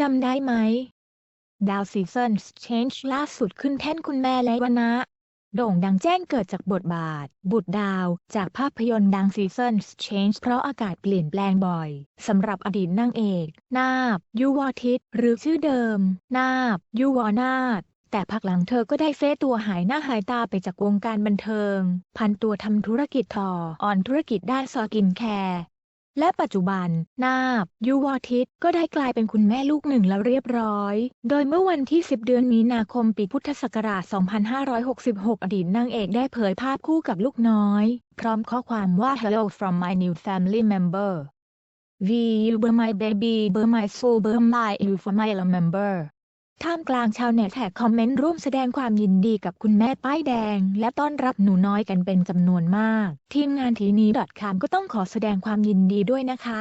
จำได้ไหม ดาวซีซัน Change ล่าสุดขึ้นแท่นคุณแม่และวนะ โด่งดังแจ้งเกิดจากบทบาท บุตรดาว จากภาพยนตร์ดัง Seasons Change เพราะอากาศเปลี่ยนแปลงบ่อย สำหรับอดีตนางเอก นาบ ยุวทิต หรือชื่อเดิม นาบ ยุวนาถแต่พักหลังเธอก็ได้เฟซตัวหายหน้าหายตาไปจากวงการบันเทิง พันตัวทำธุรกิจทอออนธุรกิจด้านสกินแคร์ และปัจจุบัน นาบ ยุวทิตก็ได้กลายเป็นคุณแม่ลูกหนึ่งแล้วเรียบร้อย โดยเมื่อวันที่ 10 เดือนมีนาคมปีพุทธศักราช 2566 อดีตนางเอกได้เผยภาพคู่กับลูกน้อย พร้อมข้อความว่า Hello from my new family member We you were my baby were my soul were my you for my member ท่ามกลางชาวเน็ตแท็กคอมเมนต์ร่วมแสดงความยินดีกับคุณแม่ป้ายแดง และต้อนรับหนูน้อยกันเป็นจำนวนมาก ทีมงานทีนี้ .com ก็ต้องขอแสดงความยินดีด้วยนะคะ